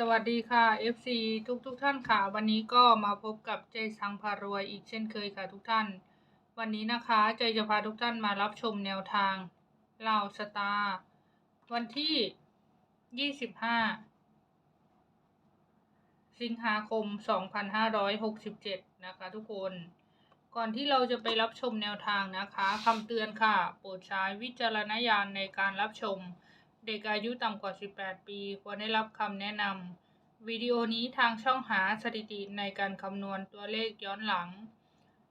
สวัสดีค่ะ FC ทุกทุกๆท่านค่ะ วันนี้ก็มาพบกับใจสังพารวยอีกเช่นเคยค่ะทุกท่าน วันนี้นะคะใจจะพาทุกท่านมารับชมแนวทางเล่าสตาร์วันที่ 25 สิงหาคม 2567 นะคะทุกคน ก่อนที่เราจะไปรับชมแนวทางนะคะคำเตือนค่ะ โปรดใช้วิจารณญาณในการรับชม เด็กอายุต่ำกว่า 18 ปี ควรได้รับคำแนะนำ วิดีโอนี้ทางช่องหาสถิติในการคำนวณตัวเลขย้อนหลัง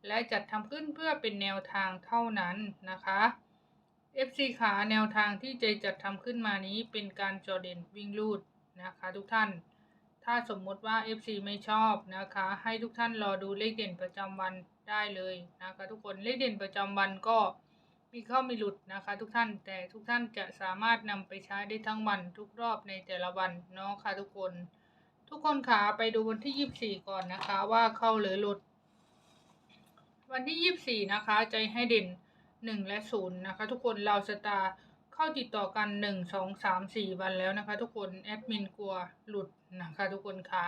และจัดทำขึ้นเพื่อเป็นแนวทางเท่านั้นนะคะ FC ขาแนวทางที่เจจัดทำขึ้นมานี้เป็นการจอเด่นวิ่งลูดนะคะทุกท่าน ถ้าสมมติว่า FC ไม่ชอบนะคะ ให้ทุกท่านรอดูเลขเด่นประจำวันได้เลยนะคะทุกคนเลขเด่นประจำวันก็ มีเข้ามีหลุดนะคะ ทุกท่านแต่ทุกท่านจะสามารถนำไปใช้ได้ทั้งวันทุกรอบในแต่ละวันเนาะค่ะทุกคน ทุกคนขาไปดูวันที่ 24 ก่อนนะคะ ว่าเข้าหรือหลุด วันที่ 24 นะคะ ใจให้เด่น 1 และ 0 นะคะ ทุกคนเราสตาร์เข้าติดต่อกัน 1 2 3 4 วันแล้วนะคะ ทุกคนแอดมินกลัวหลุดนะคะ ทุกคนคะ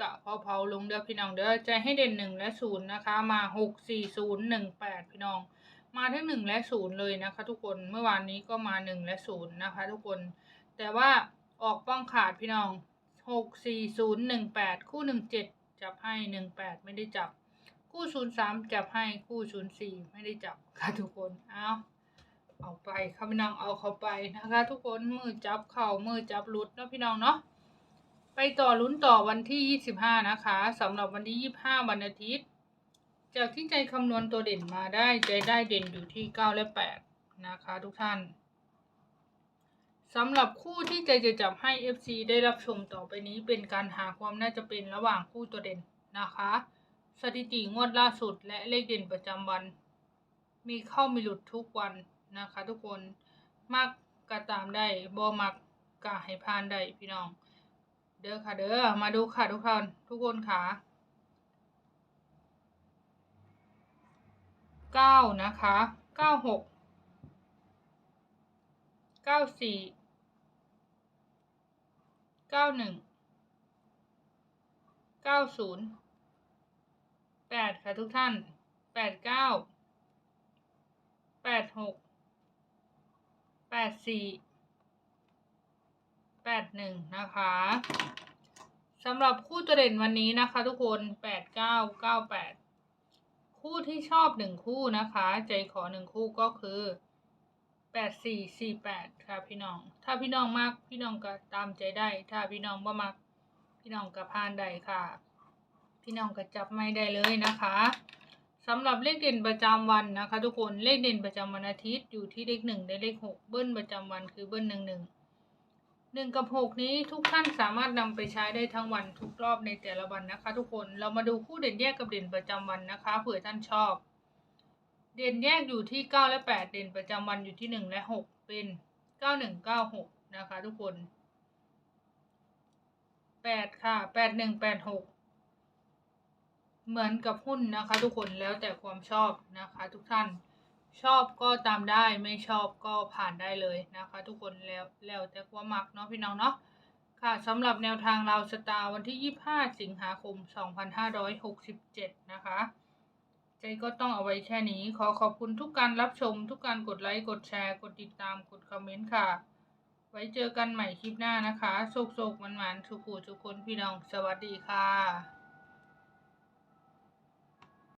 กะเพาเผาๆลงเด้อพี่น้องเด้อใจให้เด่น 1 และ 0 นะคะ มา 6 4 0 1 8 พี่น้อง มาทั้ง1และ0เลยนะคะ ทุกคนเมื่อวานนี้ก็มา1และ0นย์นะคะ ทุกคน แต่ว่าออกป้องขาดพี่น้อง6 4 0 1 8คู่17จับให้18ไม่ได้จับ คู่ศูนย์สามจับให้คู่ศูนย์สี่ไม่ได้จับค่ะทุกคนเอาเอาไปค่ะพี่น้องเอาเข้าไปนะคะ ทุกคนมือจับเข่ามือจับลุดนะพี่น้องเนาะไปต่อลุ้นต่อวันที่ยี่สิบห้านะคะสำหรับวันที่ยี่ห้าวันอาทิตย์ จากที่ใจคำนวณตัวเด่นมาได้ใจได้เด่นอยู่ที่เก้าและแปดนะคะทุกท่านสำหรับคู่ที่ใจจะจับให้ FC ได้รับชมต่อไปนี้เป็นการหาความน่าจะเป็นระหว่างคู่ตัวเด่นนะคะ สถิติงวดล่าสุดและเลขเด่นประจำวัน มีเข้ามีหลุดทุกวันนะคะ ทุกคนมักกะตามได้บ่มักกะให้ผ่านได้พี่น้อง เด้อค่ะเด้อมาดูค่ะทุกคนทุกคนค่ะ เก้านะคะเก้าหกเก้าสี่เก้าหนึ่งเก้าศูนย์แปดค่ะทุกท่านแปดเก้าแปดหกแปดสี่แปดหนึ่งนะคะสำหรับคู่ตัวเด่นวันนี้นะคะทุกคนแปดเก้าเก้าแปด คู่ที่ชอบหนึ่งคู่นะคะ ใจขอหนึ่งคู่ก็คือแปดสี่สี่แปดค่ะพี่น้อง ถ้าพี่น้องมากพี่น้องก็ตามใจได้ ถ้าพี่น้องบ่มักพี่น้องก็พานได้ค่ะ พี่น้องก็จับไม่ได้เลยนะคะสำหรับเลขเด่นประจำวันนะคะ ทุกคนเลขเด่นประจำวันอาทิตย์อยู่ที่เลขหนึ่งได้เลขหกเบิ้ลประจำวันคือเบิ้ลหนึ่งหนึ่ง หนึ่งกับหกนี้ทุกท่านสามารถนำไปใช้ได้ทั้งวันทุกรอบในแต่ละวันนะคะ ทุกคนเรามาดูคู่เด่นแยกกับเด่นประจำวันนะคะเผื่อท่านชอบ เด่นแยกอยู่ที่เก้าและแปดเด่นประจำวันอยู่ที่หนึ่งและหกเป็นเก้าหนึ่งเก้าหกนะคะ ทุกคนแปดค่ะแปดหนึ่งแปดหกเหมือนกับหุ้นนะคะ ทุกคนแล้วแต่ความชอบนะคะ ทุกท่าน ชอบก็ตามได้ไม่ชอบก็ผ่านได้เลยนะคะ ทุกคนแล้วแล้วแต่ความมักเนาะพี่น้องเนาะค่ะสำหรับแนวทางเราสตาร์วันที่ 25 สิงหาคม 2567 นะคะ ใจก็ต้องเอาไว้แค่นี้ ขอขอบคุณทุกการรับชม ทุกการกดไลค์กดแชร์ กดติดตามกดคอมเมนต์ค่ะ ไว้เจอกันใหม่คลิปหน้านะคะโศกๆมันๆสุขุทุกคนพี่น้อง สวัสดีค่ะ